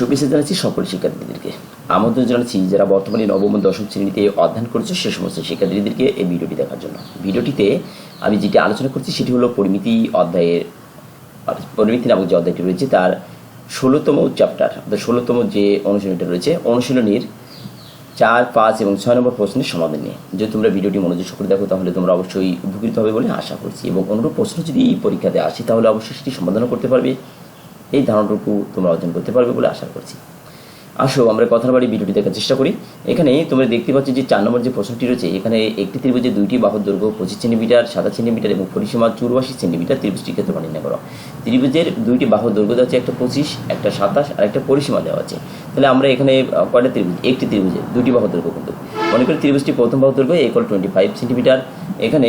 শুভেচ্ছা জানাচ্ছি সকল শিক্ষার্থীদেরকে। আমন্ত্রণ জানাচ্ছি যারা বর্তমানে নবম দশম শ্রেণীতে অধ্যয়ন করছে সে সমস্ত শিক্ষার্থীদেরকে এই ভিডিওটি দেখার জন্য। ভিডিওটিতে আমি যেটি আলোচনা করছি সেটি হলো পরিমিতি অধ্যায়ের, পরিমিতি নামক যে অধ্যায়টি রয়েছে তার ষোলোতম চ্যাপ্টার অর্থাৎ ষোলোতম যে অনুশীলনীটা রয়েছে, অনুশীলনীর চার, পাঁচ এবং ছয় নম্বর প্রশ্নের সমাধান নিয়ে। যদি তোমরা ভিডিওটি মনোযোগ করে দেখো, তাহলে তোমরা অবশ্যই উপকৃত হবে বলে আশা করছি। এবং অনুরূপ প্রশ্ন যদি এই পরীক্ষাতে আসে, তাহলে অবশ্যই সেটি সমাধানও করতে পারবে। এই ধারণাটুকু তোমরা অর্জন করতে পারবে বলে আশা করছি। আসো, আমরা কথার বাড়ি ভিডিওটি দেখার চেষ্টা করি। এখানে তোমরা দেখতে পাচ্ছ যে চার নম্বর যে প্রশ্নটি রয়েছে, এখানে একটি ত্রিভুজে দুইটি বাহুর দৈর্ঘ্য পঁচিশ সেন্টিমিটার, সাতাশ সেন্টিমিটার এবং পরিসীমা চুরাশি সেন্টিমিটার ত্রিভুজটি ক্ষেত্রফল নির্ণয় করো। ত্রিভুজের দুইটি বাহুর দৈর্ঘ্য দেওয়া আছে, একটা পঁচিশ, একটা সাতাশ আর একটা পরিসীমা দেওয়া আছে। তাহলে আমরা এখানে কয়টা ত্রিভুজ? একটি ত্রিভুজে দুটি বাহুর দৈর্ঘ্য কিন্তু। মনে করি ত্রিভুজটি প্রথম বাহুর দৈর্ঘ্য ইকুয়াল টোয়েন্টি ফাইভ সেন্টিমিটার। এখানে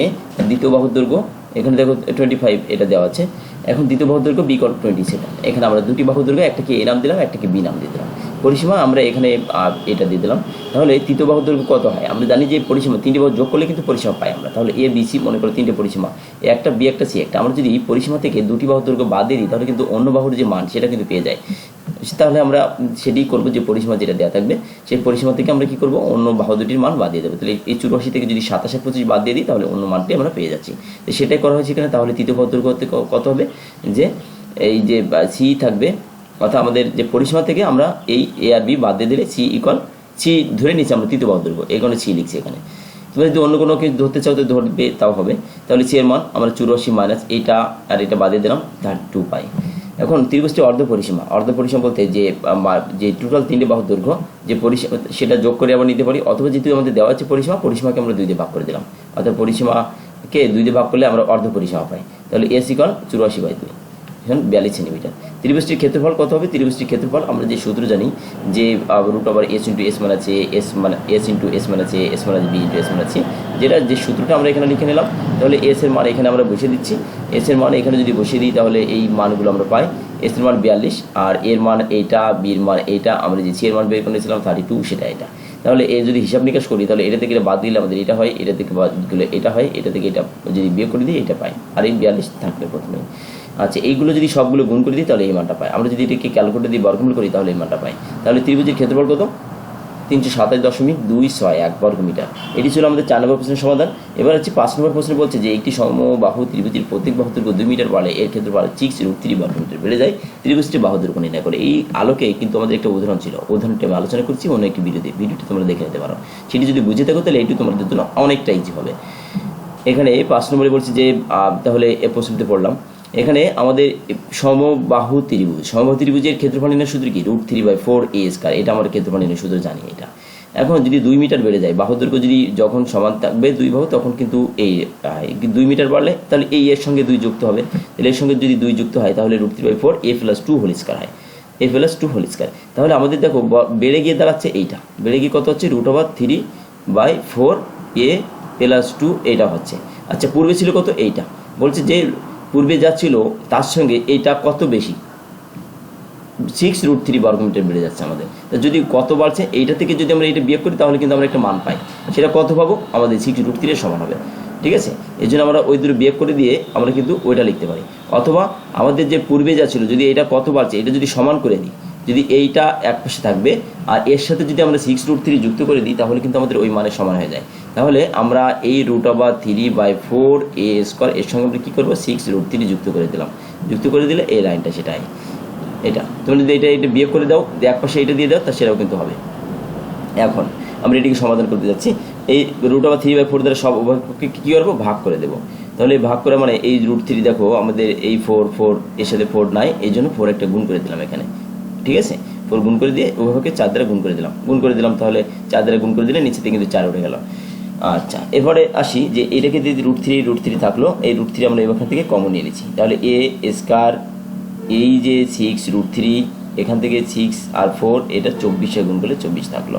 দ্বিতীয় বাহুর দৈর্ঘ্য, এখানে দেখো টোয়েন্টি ফাইভ এটা দেওয়া আছে। এখন দ্বিতীয় বাহু দৈর্ঘ্য বি কর টোয়েন্টি সেভেন এখানে আমরা দুটি বাহু দৈর্ঘ্য একটাকে এ নাম দিলাম একটাকে বি নাম দিয়ে দিলাম। পরিসীমা আমরা এখানে এটা দিয়ে দিলাম। তাহলে তৃতীয় বাহু দৈর্ঘ্য কত হয়? আমরা জানি যে পরিসীমা, তিনটি বাহু যোগ করলে কিন্তু পরিসীমা পাই আমরা। তাহলে এ বি সি মনে করো তিনটে পরিসীমা। একটা বি একটা সি একটা। আমরা যদি পরিসীমা থেকে দুটি বাহু দৈর্ঘ্য বাদ দিই, তাহলে কিন্তু অন্য বাহুর যে মান, সেটা কিন্তু পেয়ে যায়। তাহলে আমরা সেটাই করব যে পরিসীমা যেটা দেওয়া থাকবে, সেই পরিসীমা থেকে আমরা কি করব? অন্য বাহু দুটির মান বাদ দিয়ে দেবো। তাহলে এই চুরাশি থেকে যদি সাতাশে পঁচিশ বাদ দিয়ে দিই, তাহলে অন্য মানটি আমরা পেয়ে যাচ্ছি। তো সেটাই করা হয়েছে এখানে, তাহলে তৃতীয় বাহু দৈর্ঘ্য কত হবে? যে এই যে সি থাকবে, অর্থাৎ আমাদের যে পরিসীমা থেকে আমরা এই এ আর বি বাদ দিয়ে দিলে সি ইকল সি ধরে নিচ্ছি আমরা তৃতীয় বাহু দৈর্ঘ্য এই কারণে সি লিখছি এখানে। তুমি যদি অন্য কোনো কিছু ধরতে চাও, তো ধরবে, তাও হবে। তাহলে সি এর মান, আমরা চুরাশি মাইনাস এইটা আর এটা বাদে দিলাম তার টু পাই এখন ত্রিভুজটি অর্ধ পরিসীমা। অর্ধ পরিসীমা বলতে যে যে টোটাল তিনটে বাহু দৈর্ঘ্য, যে পরিসীমা, সেটা যোগ করে আবার নিতে পারি, অথবা যেহেতু আমাদের দেওয়া আছে পরিসীমা, পরিসীমাকে আমরা দুই দিয়ে ভাগ করে দিলাম। অর্থাৎ পরিসীমাকে দুই দিয়ে ভাগ করলে আমরা অর্ধ পরিসীমা পাই। তাহলে এস ইকল চুরাশি বাই দুই। এখন বিয়াল্লিশ সেন্টিমিটার। ত্রিভুজটির ক্ষেত্রফল কত হবে? ত্রিভুজটির ক্ষেত্রফল, আমরা যে সূত্র জানি যে root over S into S মান আছে এস মানে এস ইন্টু এস মান আছে এস মান আছে বি ইন্টু এস মান আছে যেটা যে সূত্রটা আমরা এখানে লিখে নিলাম, তাহলে এস এর মান এখানে আমরা বসিয়ে দিচ্ছি। এস এর মান এখানে যদি বসিয়ে দিই, তাহলে এই মানগুলো আমরা পাই। এস এর মান বিয়াল্লিশ, আর এর মান এইটা বির মান এইটা আমরা যে সি এর মান বের করেছিলাম থার্টি টু সেটা এটা। তাহলে এ যদি হিসাব নিকাশ করি, তাহলে এটা থেকে বাদ দিলে আমাদের এটা হয়, এটা থেকে বাদ দিলে এটা হয়, এটা থেকে এটা যদি বিয়ে করে দিই, এটা পাই। আর এই বিয়াল্লিশ থাকবে প্রথমে। আচ্ছা এইগুলো যদি সবগুলো গুণ করে দিই, তাহলে এই মানটা পাই। আমরা যদি এটাকে ক্যালকুলেটর দিয়ে বর্গমূল করি, তাহলে এই মানটা পাই। তাহলে ত্রিভুজের ক্ষেত্রফল কত? তিনশো সাতাশ দশমিক দুই ছয় এক বর্গ মিটার এটি ছিল আমাদের চার নম্বর প্রশ্নের সমাধান। এবার হচ্ছে পাঁচ নম্বর প্রশ্ন বলছে যে, একটি সমবাহু ত্রিভুজের প্রত্যেক বাহু দৈর্ঘ্য দুই মিটার বাড়ে এর ক্ষেত্রে বাড়ে সিক্স রুট থ্রি বর্গ মিটার বেড়ে যায়। ত্রিভুজটি বাহু দৈর্ঘ্য নির্ণয় করে। এই আলোকে কিন্তু আমাদের একটা উদাহরণ ছিল। উদাহরণটি আমি আলোচনা করছি, অন্য একটি ভিডিওতে। ভিডিওটি তোমরা দেখে নিতে পারো। সেটি যদি বুঝে থাকো, তাহলে এটি তোমাদের জন্য অনেকটা ইজি হবে। এখানে পাঁচ নম্বরে বলছি যে তাহলে এ প্রশ্নটি পড়লাম। এখানে আমাদের সমবাহু ত্রিভুজ, সমবাহু ত্রিভুজের ক্ষেত্রফল নির্ণয় সূত্র কি? Root three by four a square এটা আমরা ক্ষেত্রফল নির্ণয় সূত্র জানি এটা। এখন যদি দুই মিটার বেড়ে যায় বাহু দৈর্ঘ্য যদি যখন সমান থাকবে দুই বাহু, তখন কিন্তু এই দুই মিটার বাড়লে, তাহলে এই এর সঙ্গে দুই যুক্ত হবে। তাহলে এর সঙ্গে যদি দুই যুক্ত হয়, তাহলে root three by four a plus two whole হয়। A plus two whole square তাহলে আমাদের দেখো বেড়ে গিয়ে দাঁড়াচ্ছে এইটা। বেড়ে গিয়ে কত হচ্ছে? Root over three by four a plus two এইটা হচ্ছে। আচ্ছা পূর্বে ছিল কত? এইটা। বলছে যে পূর্বে যা ছিল, তার সঙ্গে এইটা কত বেশি? সিক্স রুট থ্রি বর্গমিটার বেড়ে যাচ্ছে আমাদের। যদি কত বাড়ছে, এইটা থেকে যদি আমরা এটা বিয়োগ করি, তাহলে কিন্তু আমরা একটা মান পাই। সেটা কত পাবো? আমাদের সিক্স রুট থ্রি সমান হবে। ঠিক আছে? এই জন্য আমরা ওই দুটো বিয়োগ করে দিয়ে আমরা কিন্তু ওইটা লিখতে পারি। অথবা আমাদের যে পূর্বে যা ছিল, যদি এটা কত বাড়ছে, এটা যদি সমান করে দিই যদি এইটা এক পাশে থাকবে, আর এর সাথে যদি আমরা সিক্স রুট থ্রি যুক্ত করে দিই, তাহলে কিন্তু আমাদের ওই মানের সমান হয়ে যায়। তাহলে আমরা এই root over three by four a square এর সঙ্গে আমরা কী করব? সিক্স রুট থ্রি যুক্ত করে দিলাম। যুক্ত করে দিলে এই লাইনটা সেটাই। এটা। তুমি যদি এটা এটা বিয়ে করে দাও এক পাশে এটা দিয়ে দাও, তা সেটাও কিন্তু হবে। এখন আমরা এটিকে সমাধান করতে যাচ্ছি। এই root over three by four দ্বারা সব উভয়কে কী করব? ভাগ করে দেবো। তাহলে ভাগ করে মানে এই রুট থ্রি দেখো, আমাদের এই ফোর ফোর এর সাথে ফোর নাই, এই জন্য ফোর একটা গুণ করে দিলাম এখানে। ঠিক আছে? ফোর গুণ করে দিয়ে উভয়কে চার দ্বারা গুণ করে দিলাম। গুণ করে দিলাম তাহলে চার দ্বারা গুণ করে দিলে নিচে থেকে কিন্তু চার উঠে গেল। আচ্ছা এরপরে আসি যে এটাকে যদি রুট থ্রি রুট থ্রি থাকল, এই রুট থ্রি আমরা এখান থেকে কমন নিয়ে নিচ্ছি। তাহলে এ স্কার এই যে সিক্স রুট থ্রি এখান থেকে সিক্স আর ফোর এটা চব্বিশে গুণ করলে চব্বিশ থাকল।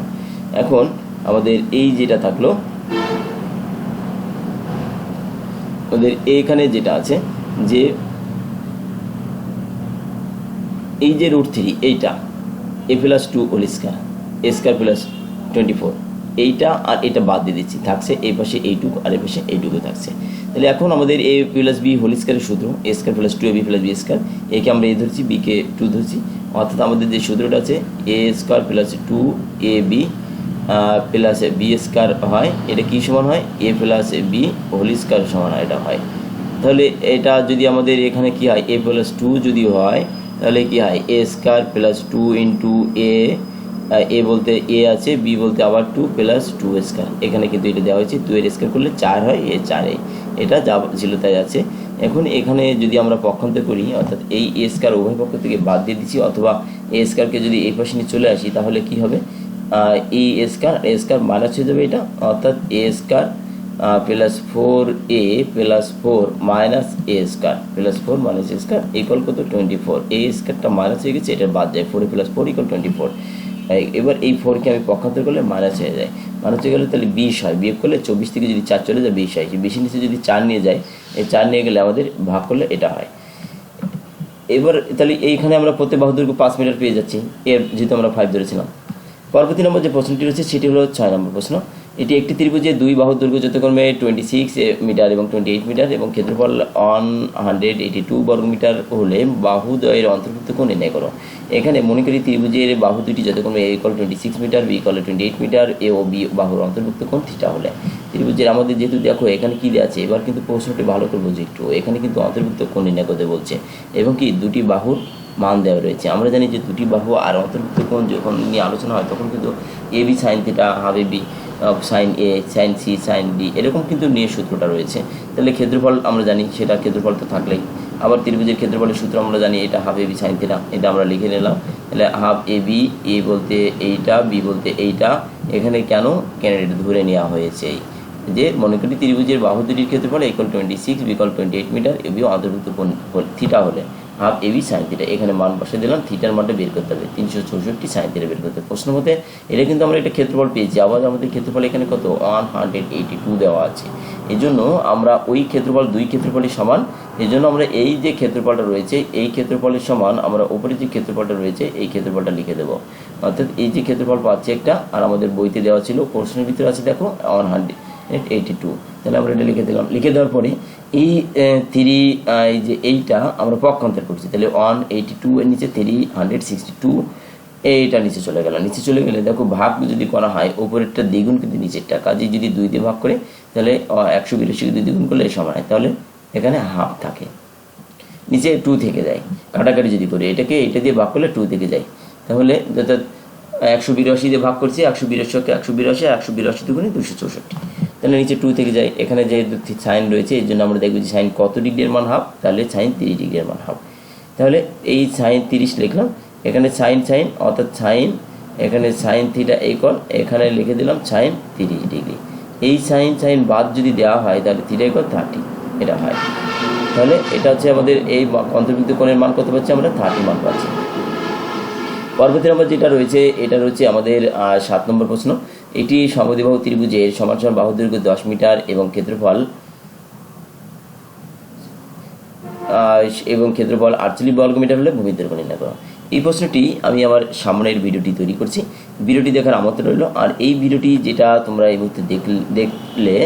এখন আমাদের এই যেটা থাকল, আমাদের এইখানে যেটা আছে যে এই যে রুট থ্রি এইটা a plus two whole square a square plus twenty four এইটা আর এটা বাদ দিয়ে দিচ্ছি, থাকছে এই পাশে এইটুকু আর এই পাশে এইটুকু থাকছে। তাহলে এখন আমাদের এ প্লাস বি হোল স্কোয়ারের সূত্র a square plus two a b plus b square একে আমরা এ ধরছি বিকে টু ধরছি, অর্থাৎ আমাদের যে সূত্রটা আছে a square plus two a b plus b square হয়, এটা কী সমান হয়? A plus b whole square সমান এটা হয়। তাহলে এটা যদি আমাদের এখানে কি হয়? এ প্লাস টু যদি হয় তাহলে কি হয়? A square plus two into a a বলতে এ আছে বি বলতে আবার টু প্লাস টু স্কোয়ার এখানে কিন্তু এটা দেওয়া হয়েছে টু এর স্কোয়ার করলে চার হয় এ চারে এটা যা ছিল তাই আছে। এখন এখানে যদি আমরা পক্ষান্তর করি, অর্থাৎ এই এ স্কোয়ার উভয় পক্ষ থেকে বাদ দিয়ে দিচ্ছি, অথবা এ স্কোয়ারকে যদি এই পাশে নিয়ে চলে আসি, তাহলে কি হবে? এই স্কোয়ার এ স্কোয়ার মাইনাস হয়ে যাবে এটা, অর্থাৎ a square plus four a plus four minus a square plus four minus a square equal কত? টোয়েন্টি ফোর এ স্কোয়ারটা মাইনাস হয়ে গেছে, এটা বাদ যায়। Four plus four equal twenty four এবার এই ফোরকে আমি পক্ষান্তর করলে মাইনাস হয়ে যায়। মাইনাস হয়ে গেলে তাহলে বিশ হয়। বিয়োগ করলে চব্বিশ থেকে যদি চার চলে যায়, বিশ হয়। বিশের নিচে যদি চার নিয়ে যায়, এই চার নিয়ে গেলে আমাদের ভাগ করলে এটা হয়। এবার তাহলে এইখানে আমরা প্রত্যেক বাহুদুর্গ পাঁচ মিটার পেয়ে যাচ্ছি। এর যেহেতু আমরা ফাইভ ধরেছিলাম। পরবর্তী নম্বর যে প্রশ্নটি রয়েছে, সেটি হলো ছয় নম্বর প্রশ্ন। এটি একটি ত্রিভুজে দুই বাহুর দৈর্ঘ্য যথাক্রমে টোয়েন্টি সিক্স মিটার এবং টোয়েন্টি এইট মিটার এবং ক্ষেত্রফল ওয়ান হান্ড্রেড এইটি টু বর্গমিটার হলে বাহুদ্বয়ের অন্তর্ভুক্ত কোণ নির্ণয় করো। এখানে মনে করি ত্রিভুজের বাহু দুটি যথাক্রমে a equal twenty six metre b equal twenty eight metre a O b বাহুর অন্তর্ভুক্ত কোণ থিটা হলে। ত্রিভুজের আমাদের যেহেতু দেখো, এখানে কী দেওয়া আছে? এবার কিন্তু প্রশ্নটি ভালো করে বুঝি একটু। এখানে কিন্তু অন্তর্ভুক্ত কোণ নির্ণয় করতে বলছে এবং কি দুটি বাহুর মান দেওয়া রয়েছে। আমরা জানি যে দুটি বাহু আর অন্তর্ভুক্ত কোণ যখন নিয়ে আলোচনা হয়, তখন কিন্তু এ বি সাইন থিটা হবে b sine a sine c sine d এরকম কিন্তু নিয়ে সূত্রটা রয়েছে। তাহলে ক্ষেত্রফল আমরা জানি সেটা ক্ষেত্রফল তো থাকলেই। আবার ত্রিভুজের ক্ষেত্রফলের সূত্র আমরা জানি এটা half a b sine theta এটা আমরা লিখে নিলাম। তাহলে হাফ এ বি এ বলতে এইটা বি বলতে এইটা, এখানে কেন? এটা ধরে নেওয়া হয়েছে? যে মনে করি ত্রিভুজের বাহু দুটির ক্ষেত্রফল equal twenty six b equal twenty eight metre a b অন্তর্ভুক্ত থিটা হলে। Half a b sine theta এখানে মান বসে দিলাম থিটার মানটা বের করতে হবে। তিনশো চৌষট্টি সাইন থিটা বের করতে হবে। প্রশ্ন মতে এটা কিন্তু আমরা একটা ক্ষেত্রফল পেয়েছি। আবার আমাদের ক্ষেত্রফল এখানে কত? ওয়ান হান্ড্রেড এইটি টু দেওয়া আছে। এই জন্য আমরা ওই ক্ষেত্রফল দুই ক্ষেত্রফলই সমান। এই জন্য আমরা এই যে ক্ষেত্রফলটা রয়েছে, এই ক্ষেত্রফলের সমান। আমরা উপরে যে ক্ষেত্রফলটা রয়েছে, এই ক্ষেত্রফলটা লিখে দেবো। অর্থাৎ এই যে ক্ষেত্রফল পাচ্ছি একটা, আর আমাদের বইতে দেওয়া ছিল, প্রশ্নের ভিতরে আছে দেখো ওয়ান হান্ড্রেড এইটি টু তাহলে আমরা এটা লিখে দিলাম। লিখে দেওয়ার পরে এই থ্রি এই যে এইটা আমরা পক্ষান্তর করছি। তাহলে ওয়ান এইটি টু এর নিচে থ্রি হান্ড্রেড সিক্সটি টু এইটা নিচে চলে গেল। নিচে চলে গেলে দেখো ভাগ যদি করা হয়, ওপরেরটা দ্বিগুণ কিন্তু নিচেরটা। কাজে যদি দুই দিয়ে ভাগ করে, তাহলে একশো বিরাশি দুই দ্বিগুণ করলে সমান হয়। তাহলে এখানে হাফ থাকে। নিচে টু থেকে যায়। কাটাকাটি যদি করি, এটাকে এটা দিয়ে ভাগ করলে টু থেকে যায়। তাহলে অর্থাৎ একশো বিরাশি দিয়ে ভাগ করছি, একশো বিরাশিকে একশো বিরাশি একশো বিরাশি দুগুণে দুশো চৌষট্টি। তাহলে নিচে টু থেকে যাই এখানে যেহেতু সাইন রয়েছে এই জন্য আমরা দেখব যে সাইন কত ডিগ্রির মান হাফ তাহলে সাইন তিরিশ ডিগ্রির মান হাফ তাহলে এই সাইন তিরিশ লিখলাম, এখানে সাইন সাইন অর্থাৎ সাইন এখানে সাইন থিটা একর এখানে লিখে দিলাম সাইন তিরিশ ডিগ্রি। এই সাইন সাইন বাদ যদি দেওয়া হয়, তাহলে থিটা একর থার্টি এটা হয়। তাহলে এটা হচ্ছে আমাদের এই অন্তর্ভুক্ত কোণের মান কত পাচ্ছি আমরা? থার্টি মান পাচ্ছি। পরবর্তী নম্বর যেটা রয়েছে, এটা রয়েছে আমাদের সাত নম্বর প্রশ্ন। এটি সমদ্বিবাহু ত্রিভুজের সমান সমান বাহু দৈর্ঘ্য দশ মিটার এবং ক্ষেত্রফল এবং ক্ষেত্রফল আটচল্লিশ বর্গ মিটার হলে ভূমি দৈর্ঘ্য নির্ণয় করো। এই প্রশ্নটি আমি আমার সামনের ভিডিওটি তৈরি করছি। ভিডিওটি দেখার আমন্ত্রণ রইল। আর এই ভিডিওটি যেটা তোমরা এই মুহূর্তে দেখলে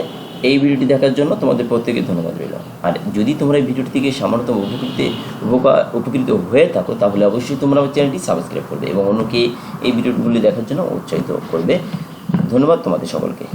এই ভিডিওটি দেখার জন্য তোমাদের প্রত্যেকে ধন্যবাদ রইল। আর যদি তোমরা এই ভিডিওটি থেকে সামান্যতম উপকৃত, উপকার, উপকৃত হয়ে থাকো, তাহলে অবশ্যই তোমরা আমার চ্যানেলটি সাবস্ক্রাইব করবে এবং অন্যকে এই ভিডিওগুলি দেখার জন্য উৎসাহিত করবে। ধন্যবাদ তোমাদের সকলকে।